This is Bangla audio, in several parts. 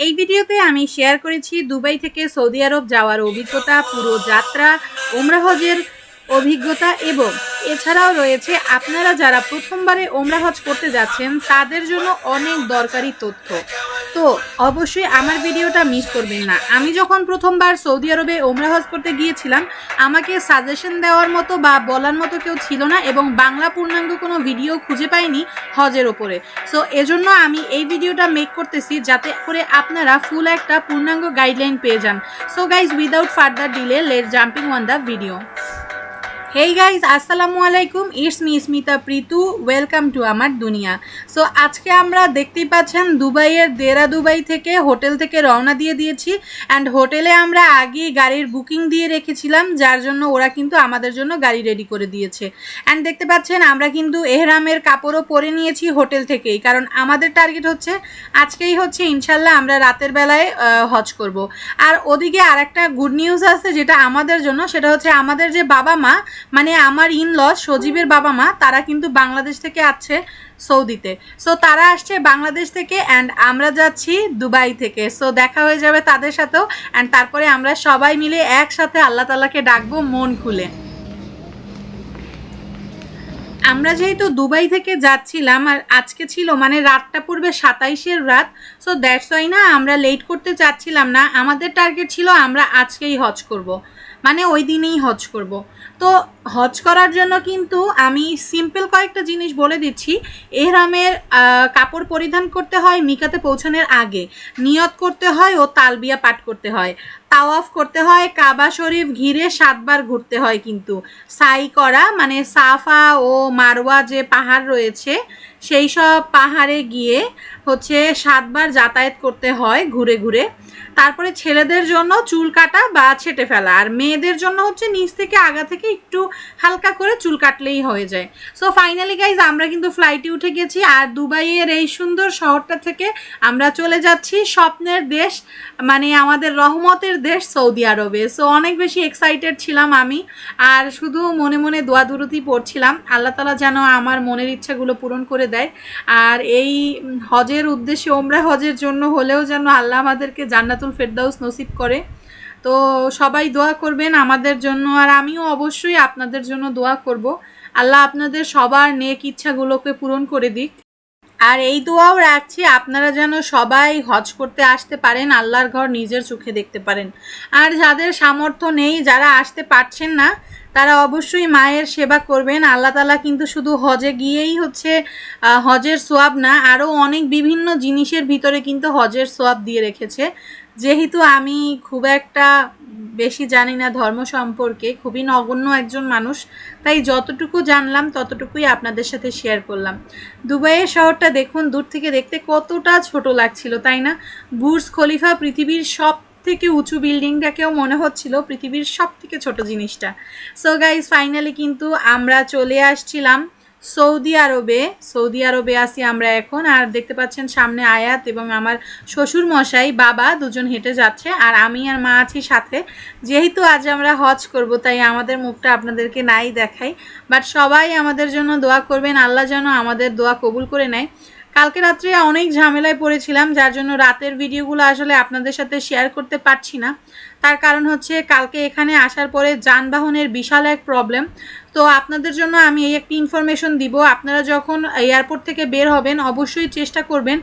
এই ভিডিওতে আমি শেয়ার করেছি দুবাই থেকে সৌদি আরব যাওয়ার অভিজ্ঞতা, পুরো যাত্রা ওমরা হজের অভিজ্ঞতা এবং এছাড়াও রয়েছে আপনারা যারা প্রথমবারে ওমরা হজ করতে যাচ্ছেন, তাদের জন্য অনেক দরকারি তথ্য। তো অবশ্যই আমার ভিডিওটা মিস করবেন না। আমি যখন প্রথমবার সৌদি আরবে ওমরা হজ করতে গিয়েছিলাম, আমাকে সাজেশন দেওয়ার মতো বা বলার মতো কেউ ছিল না এবং বাংলা পূর্ণাঙ্গ কোনো ভিডিও খুঁজে পাইনি হজের ওপরে। সো এজন্য আমি এই ভিডিওটা মেক করতেছি যাতে করে আপনারা ফুল একটা পূর্ণাঙ্গ গাইডলাইন পেয়ে যান। So guys without further delay let jumping on the video hey guys আসসালামু আলাইকুম। It's me Smita Pritu welcome to আমার দুনিয়া। সো আজকে আমরা দেখতেই পাচ্ছেন দুবাইয়ের দেরা দুবাই থেকে হোটেল থেকে রওনা দিয়ে দিয়েছি। অ্যান্ড হোটেলে আমরা আগেই গাড়ির বুকিং দিয়ে রেখেছিলাম, যার জন্য ওরা কিন্তু আমাদের জন্য গাড়ি রেডি করে দিয়েছে। অ্যান্ড দেখতে পাচ্ছেন, আমরা কিন্তু এহরামের কাপড়ও পরে নিয়েছি হোটেল থেকেই। কারণ আমাদের টার্গেট হচ্ছে, আজকেই হচ্ছে ইনশাল্লাহ আমরা রাতের বেলায় হজ করব। আর ওদিকে আর একটা গুড নিউজ আছে যেটা আমাদের জন্য, সেটা হচ্ছে আমাদের যে বাবা মা মানে আমার ইন লস সজীবের বাবা মা, তারা কিন্তু বাংলাদেশ থেকে আসছে সৌদিতে। সো তারা আসছে বাংলাদেশ থেকে অ্যান্ড আমরা যাচ্ছি দুবাই থেকে। সো দেখা হয়ে যাবে তাদের সাথেও অ্যান্ড তারপরে আমরা সবাই মিলে একসাথে আল্লাহ তালাকে ডাকবো মন খুলে। আমরা যেহেতু দুবাই থেকে যাচ্ছিলাম আর আজকে ছিল মানে রাতটা পূর্বে সাতাইশের রাত সো দ্যাটস ওয়াই না আমরা লেট করতে চাচ্ছিলাম না। আমাদের টার্গেট ছিল আমরা আজকেই হজ করব। মানে ওই দিনেই হজ করব। তো হজ করার জন্য কিন্তু আমি সিম্পল কয়েকটা জিনিস বলে দিচ্ছি। এহরামের কাপড় পরিধান করতে হয় মিকাতে পৌঁছানোর আগে। নিয়ত করতে হয় ও তালবিয়া পাঠ করতে হয়। তাওয়াফ করতে হয়, কাবা শরীফ ঘিরে সাতবার ঘুরতে হয় কিন্তু। সাই করা মানে সাফা ও মারওয়া যে পাহাড় রয়েছে, সেই সব পাহাড়ে গিয়ে হচ্ছে সাতবার যাতায়াত করতে হয় ঘুরে ঘুরে। তারপরে ছেলেদের জন্য চুল কাটা বা ছেটে ফেলা। আর মেয়েদের জন্য হচ্ছে নিচ থেকে আগা থেকে একটু হালকা করে চুল কাটলেই হয়ে যায়। সো ফাইনালি গাইজ আমরা কিন্তু ফ্লাইটে উঠে গেছি। আর দুবাইয়ের এই সুন্দর শহরটা থেকে আমরা চলে যাচ্ছি স্বপ্নের দেশ মানে আমাদের রহমতের দেশ সৌদি আরবে। সো অনেক বেশি এক্সাইটেড ছিলাম আমি। আর শুধু মনে মনে দোয়া দুরুতি পড়ছিলাম। আল্লাহ তালা যেন আমার মনের ইচ্ছাগুলো পূরণ করে দেয়। আর এই হজের উদ্দেশ্যে ওমরা হজের জন্য হলেও যেন আল্লাহ আমাদেরকে জান্নাতুল ফেরদাউস নসিব করে। তো সবাই দোয়া করবেন আমাদের জন্য, আর আমিও অবশ্যই আপনাদের জন্য দোয়া করব। আল্লাহ আপনাদের সবার নেক ইচ্ছাগুলোকে পূরণ করে দিক। আর এই দোয়াও রাখছি, আপনারা যেন সবাই হজ করতে আসতে পারেন, আল্লাহর ঘর নিজের চোখে দেখতে পারেন। আর যাদের সামর্থ্য নেই, যারা আসতে পারছেন না, তারা অবশ্যই মায়ের সেবা করবেন। আল্লাহ তালা কিন্তু শুধু হজে গিয়েই হচ্ছে হজের সোয়াব না আরও অনেক বিভিন্ন জিনিসের ভিতরে কিন্তু হজের সোয়াব দিয়ে রেখেছে। যেহেতু আমি খুব একটা বেশি জানি না ধর্ম সম্পর্কে, খুবই নগণ্য একজন মানুষ, তাই যতটুকু জানলাম ততটুকুই আপনাদের সাথে শেয়ার করলাম। দুবাইয়ের শহরটা দেখুন, দূর থেকে দেখতে কতটা ছোট লাগছিল, তাই না? বুর্জ খলিফা পৃথিবীর সব থেকে উঁচু বিল্ডিংটাকেও মনে হচ্ছিল পৃথিবীর সব থেকে ছোট জিনিসটা। সো গাইজ ফাইনালি কিন্তু আমরা চলে আসছিলাম। সৌদি আরবে সৌদি আরবে আসি আমরা এখন। আর দেখতে পাচ্ছেন সামনে আয়াত এবং আমার শ্বশুর মশাই, বাবা দুজন হেঁটে যাচ্ছে আর আমি আর মা আছি সাথে। যেহেতু আজ আমরা হজ করব, তাই আমাদের মুখটা আপনাদেরকে নাই দেখাই। বাট সবাই আমাদের জন্য দোয়া করবেন। আল্লাহ যেন আমাদের দোয়া কবুল করে নেয়। কালকে রাত্রে অনেক ঝামেলায় পড়েছিলাম, যার জন্য রাতের ভিডিওগুলো আসলে আপনাদের সাথে শেয়ার করতে পারছি না। তার কারণ হচ্ছে কালকে এখানে আসার পরে যানবাহনের বিশাল এক প্রবলেম তো আপনাদের জন্য আমি এই একটি ইনফরমেশন দিব, আপনারা যখন এয়ারপোর্ট থেকে বের হবেন, অবশ্যই চেষ্টা করবেন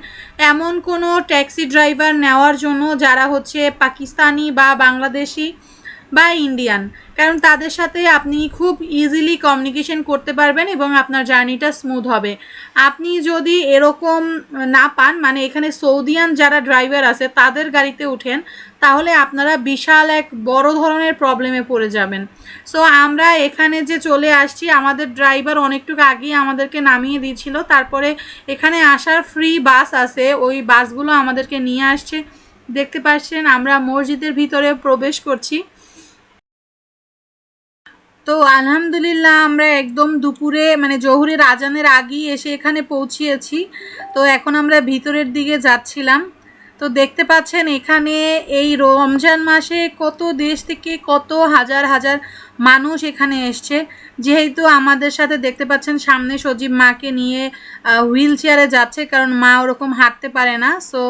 এমন কোনো ট্যাক্সি ড্রাইভার নেওয়ার জন্য, যারা হচ্ছে পাকিস্তানি বা বাংলাদেশি বা ইন্ডিয়ান কারণ তাদের সাথে আপনি খুব ইজিলি কমিউনিকেশন করতে পারবেন এবং আপনার জার্নিটা স্মুথ হবে। আপনি যদি এরকম না পান মানে এখানে সৌদিয়ান যারা ড্রাইভার আছে, তাদের গাড়িতে উঠেন, তাহলে আপনারা বিশাল এক বড় ধরনের প্রবলেমে পড়ে যাবেন। সো আমরা এখানে যে চলে আসছি, আমাদের ড্রাইভার অনেকটুকু আগেই আমাদেরকে নামিয়ে দিয়েছিল। তারপরে এখানে আসার ফ্রি বাস আছে, ওই বাসগুলো আমাদেরকে নিয়ে আসছে। দেখতে পাচ্ছেন, আমরা মসজিদের ভিতরে প্রবেশ করছি। তো আলহামদুলিল্লাহ আমরা একদম দুপুরে মানে জহুরের আজানের আগেই এসে এখানে পৌঁছিয়েছি। তো এখন আমরা ভিতরের দিকে যাচ্ছিলাম। তো দেখতে পাচ্ছেন এখানে এই রমজান মাসে কত দেশ থেকে কত হাজার হাজার মানুষ এখানে এসছে। যেহেতু আমাদের সাথে দেখতে পাচ্ছেন সামনে সজীব মাকে নিয়ে হুইল চেয়ারে যাচ্ছে কারণ মা ওরকম হাঁটতে পারে না। সো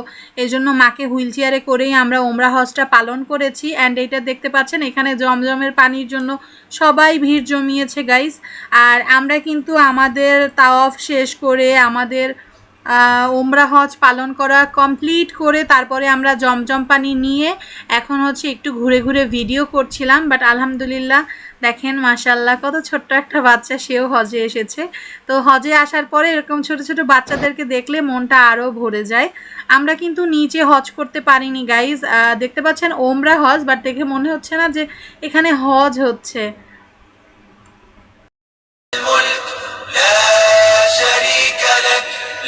এই জন্য মাকে হুইল চেয়ারে করেই আমরা ওমরা হজটা পালন করেছি। অ্যান্ড এটা দেখতে পাচ্ছেন এখানে জমজমের পানির জন্য সবাই ভিড় জমিয়েছে গাইস আর আমরা কিন্তু আমাদের তাওয়াফ শেষ করে আমাদের ওমরা হজ পালন করা কমপ্লিট করে তারপরে আমরা জমজম পানি নিয়ে এখন হচ্ছে একটু ঘুরে ঘুরে ভিডিও করছিলাম বাট আলহামদুলিল্লাহ দেখেন মাশাল্লাহ কত ছোট্ট একটা বাচ্চা, সেও হজে এসেছে। তো হজে আসার পরে এরকম ছোট ছোট বাচ্চাদেরকে দেখলে মনটা আরও ভরে যায়। আমরা কিন্তু নিচে হজ করতে পারিনি গাইজ দেখতে পাচ্ছেন ওমরা হজ বাট দেখে মনে হচ্ছে না যে এখানে হজ হচ্ছে।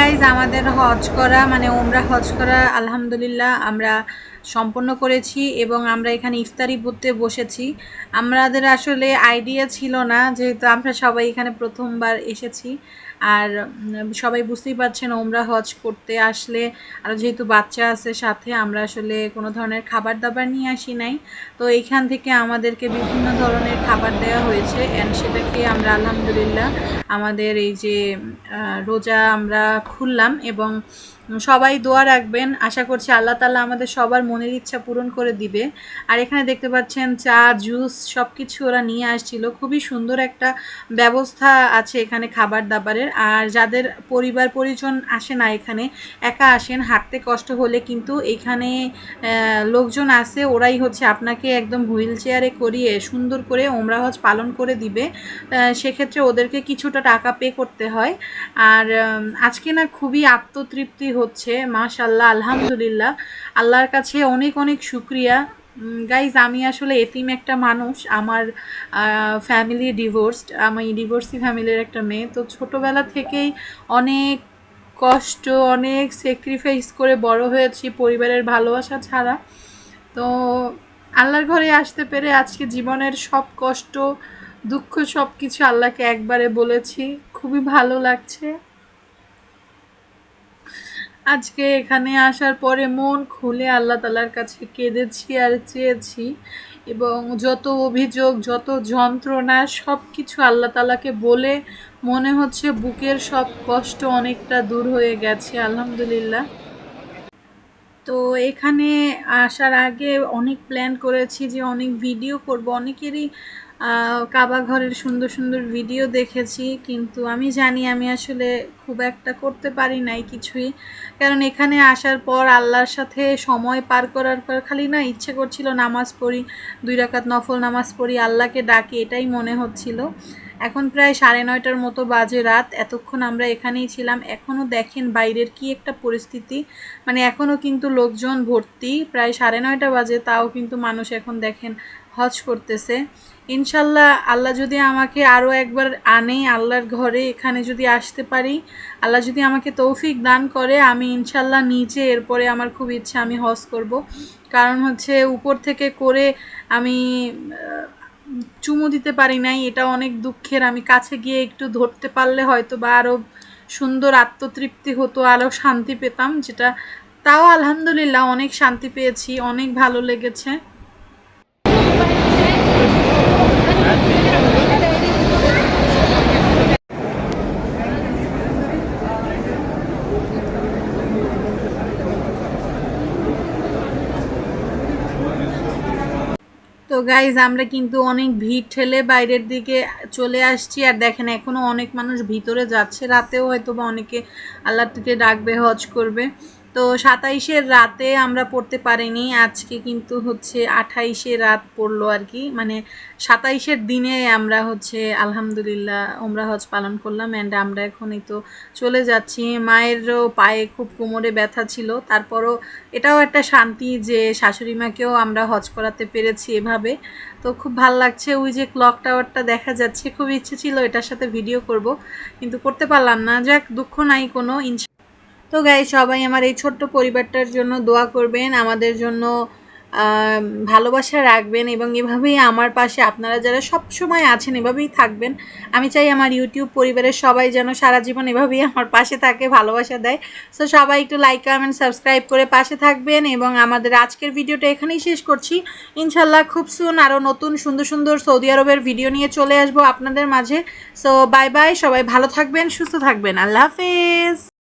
গাইজ আমাদের হজ করা মানে ওমরা হজ করা, আলহামদুলিল্লাহ, আমরা সম্পন্ন করেছি এবং আমরা এখানে ইফতারি করতে বসেছি। আমাদের আসলে আইডিয়া ছিল না, যেহেতু আমরা সবাই এখানে প্রথমবার এসেছি। আর সবাই বুঝতেই পারছেন ওমরা হজ করতে আসলে আর যেহেতু বাচ্চা আছে সাথে, আমরা আসলে কোনো ধরনের খাবার দাবার নিয়ে আসি নাই। তো এইখান থেকে আমাদেরকে বিভিন্ন ধরনের খাবার দেওয়া হয়েছে অ্যান্ড সেটাকে আমরা আলহামদুলিল্লাহ আমাদের এই যে রোজা আমরা খুললাম এবং সবাই দোয়া রাখবেন। আশা করছি আল্লাহ তালা আমাদের সবার মনের ইচ্ছা পূরণ করে দিবে। আর এখানে দেখতে পাচ্ছেন চা, জুস সব কিছু ওরা নিয়ে আসছিল। খুবই সুন্দর একটা ব্যবস্থা আছে এখানে খাবার দাবারের আর যাদের পরিবার, পরিজন আসে না এখানে, একা আসেন, হাঁটতে কষ্ট হলে কিন্তু এখানে লোকজন আছে, ওরাই হচ্ছে আপনাকে একদম হুইল চেয়ারে করিয়ে সুন্দর করে ওমরা হজ পালন করে দিবে। সেক্ষেত্রে ওদেরকে কিছুটা টাকা পে করতে হয়। আর আজকে না খুবই আত্মতৃপ্তি হচ্ছে মাশাল্লাহ আলহামদুলিল্লাহ। আল্লাহর কাছে অনেক অনেক শুক্রিয়া। গাইজ আমি আসলে এতিম একটা মানুষ। আমার ফ্যামিলি ডিভোর্সড আমি ডিভোর্সি ফ্যামিলির একটা মেয়ে। তো ছোটোবেলা থেকেই অনেক কষ্ট, অনেক স্যাক্রিফাইস করে বড় হয়েছি পরিবারের ভালোবাসা ছাড়া। তো আল্লাহর ঘরে আসতে পেরে আজকে জীবনের সব কষ্ট, দুঃখ সব কিছু আল্লাহকে একবারে বলেছি। খুবই ভালো লাগছে। আজকে এখানে আসার পরে মন খুলে আল্লাহ তালার কাছে কেঁদেছি আর চেয়েছি এবং যত অভিযোগ, যত যন্ত্রণা সব কিছু আল্লাহ তালাকে বলে মনে হচ্ছে বুকের সব কষ্ট অনেকটা দূর হয়ে গেছে, আলহামদুলিল্লাহ। তো এখানে আসার আগে অনেক প্ল্যান করেছি যে অনেক ভিডিও করব। অনেকেরই কাবা ঘরের সুন্দর সুন্দর ভিডিও দেখেছি, কিন্তু আমি জানি আমি আসলে খুব একটা করতে পারি নাই কিছুই। কারণ এখানে আসার পর আল্লাহর সাথে সময় পার করার পর খালি না ইচ্ছে করছিল নামাজ পড়ি, দুই রাকাত নফল নামাজ পড়ি, আল্লাহকে ডাকি, এটাই মনে হচ্ছিল। এখন প্রায় সাড়ে নয়টার মতো বাজে রাত, এতক্ষণ আমরা এখানেই ছিলাম। এখনও দেখেন বাইরের কি একটা পরিস্থিতি। মানে এখনও কিন্তু লোকজন ভর্তি, প্রায় সাড়ে নয়টা বাজে, তাও কিন্তু মানুষ এখন দেখেন হজ করতেছে। ইনশাল্লাহ আল্লাহ যদি আমাকে আরও একবার আনে আল্লাহর ঘরে, এখানে যদি আসতে পারি, আল্লাহ যদি আমাকে তৌফিক দান করে, আমি ইনশাল্লাহ নিচে এরপরে আমার খুব ইচ্ছা আমি হজ করব। কারণ হচ্ছে উপর থেকে করে আমি চুমু দিতে পারি নাই, এটা অনেক দুঃখের। আমি কাছে গিয়ে একটু ধরতে পারলে হয়তো বা আরও সুন্দর আত্মতৃপ্তি হতো আরও শান্তি পেতাম, যেটা তাও আলহামদুলিল্লাহ অনেক শান্তি পেয়েছি, অনেক ভালো লেগেছে তো গাইজ আমরা কিন্তু অনেক ভিড় ঠেলে বাইরের দিকে চলে আসছি আর দেখেন এখনও অনেক মানুষ ভিতরে যাচ্ছে। রাতেও হয়তো বা অনেকে আল্লাহ থেকে ডাকবে, হজ করবে। তো সাতাইশের রাতে আমরা পড়তে পারিনি, আজকে কিন্তু হচ্ছে আঠাইশে রাত পড়ল আর কি। মানে সাতাইশের দিনে আমরা হচ্ছে আলহামদুলিল্লাহ ওমরা হজ পালন করলাম অ্যান্ড আমরা এখন এই তো চলে যাচ্ছি। মায়েরও পায়ে খুব কোমরে ব্যথা ছিল, তারপরও এটাও একটা শান্তি যে শাশুড়ি মাকেও আমরা হজ করাতে পেরেছি এভাবে। তো খুব ভালো লাগছে ওই যে ক্লক টাওয়ারটা দেখা যাচ্ছে, খুব ইচ্ছে ছিল এটার সাথে ভিডিও করব, কিন্তু করতে পারলাম না। যাক, দুঃখ নাই কোনো, ইনশা তো গাই সবাই আমার এই ছোট্ট পরিবারটার জন্য দোয়া করবেন, আমাদের জন্য ভালোবাসা রাখবেন এবং এভাবেই আমার পাশে আপনারা যারা সব সময় আছেন এভাবেই থাকবেন। আমি চাই আমার ইউটিউব পরিবারের সবাই যেন সারা জীবন এভাবেই আমার পাশে থাকে, ভালোবাসা দেয়। সো সবাই একটু লাইক কমেন্ট সাবস্ক্রাইব করে পাশে থাকবেন এবং আমাদের আজকের ভিডিওটা এখানেই শেষ করছি। ইনশাল্লাহ খুব সুন আরও নতুন সুন্দর সুন্দর সৌদি আরবের ভিডিও নিয়ে চলে আসব আপনাদের মাঝে। সো বাই বাই সবাই ভালো থাকবেন, সুস্থ থাকবেন। আল্লাহ হাফেজ!